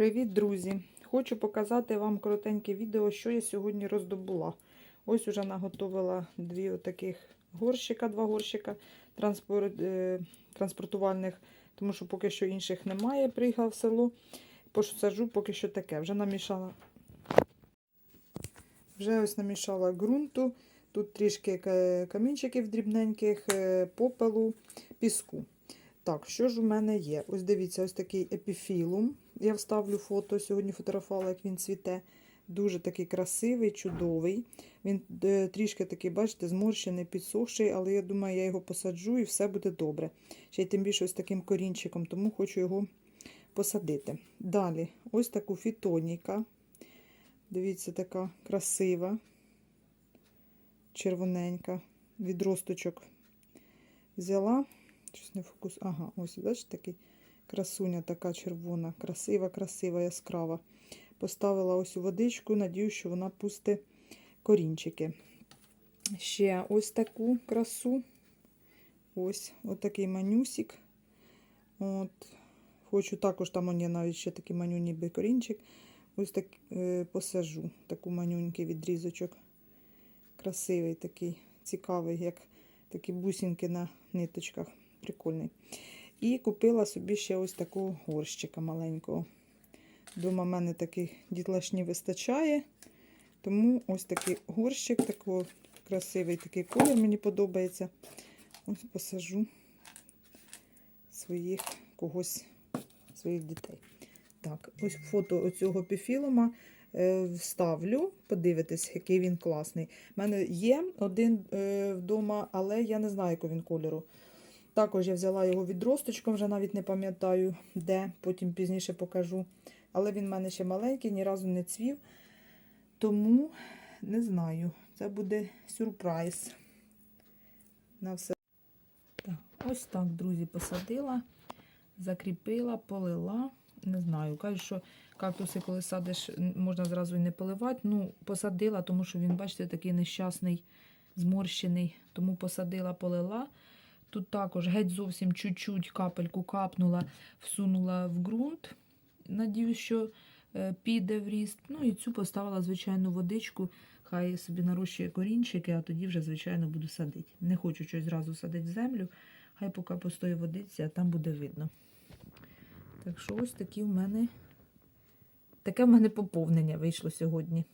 Привіт, друзі! Хочу показати вам коротеньке відео, що я сьогодні роздобула. Ось уже наготовила дві таких горщика, два горщика транспорт, е, транспортувальних, тому що поки що інших немає. Приїхала в село. Посаджу поки що таке. Вже намішала. Вже ось намішала ґрунту. Тут трішки камінчиків дрібненьких, е, попелу, піску. Так, що ж у мене є? Ось дивіться, ось такий епіфілум. Я вставлю фото, сьогодні фотографувала, як він цвіте. Дуже такий красивий, чудовий. Він е, трішки такий, бачите, зморщений, підсохший, але я думаю, я його посаджу і все буде добре. Ще й тим більше ось таким корінчиком, тому хочу його посадити. Далі, ось таку фітоніка. Дивіться, така красива, червоненька, відросточок взяла. Щось не фокус. Ага, ось, бачите, такий красуня така червона, красива, красива, яскрава. Поставила ось у водичку, надію, що вона пусте корінчики. Ще ось таку красу. Ось отакий манюсик. От. Хочу також, там он є навіть ще такий маню, ніби корінчик. Ось так е, посажу таку манюнький відрізочок. Красивий такий, цікавий, як такі бусинки на ниточках. Прикольний. І купила собі ще ось такого горщика маленького. Дома в мене таких дітлашні вистачає. Тому ось такий горщик, такий красивий такий колір мені подобається. Ось посажу своїх когось, своїх дітей. Так, ось фото оцього піфілома е, вставлю, подивитись, який він класний. У мене є один е, вдома, але я не знаю, якого він кольору. Також я взяла його відросточком, вже навіть не пам'ятаю, де, потім пізніше покажу. Але він в мене ще маленький, ні разу не цвів. Тому не знаю. Це буде сюрприз. На все. Так, ось так, друзі, посадила, закріпила, полила. Не знаю. Кажуть, що кактуси, коли садиш, можна зразу і не поливати. Ну, посадила, тому що він, бачите, такий нещасний, зморщений. Тому посадила, полила. Тут також геть зовсім чуть-чуть капельку капнула, всунула в ґрунт. Надіюсь, що е, піде в ріст. Ну і цю поставила звичайну водичку. Хай собі нарощує корінчики, а тоді вже, звичайно, буду садити. Не хочу щось зразу садити в землю. Хай поки постоїть водиться, а там буде видно. Так що ось такі в мене таке в мене поповнення вийшло сьогодні.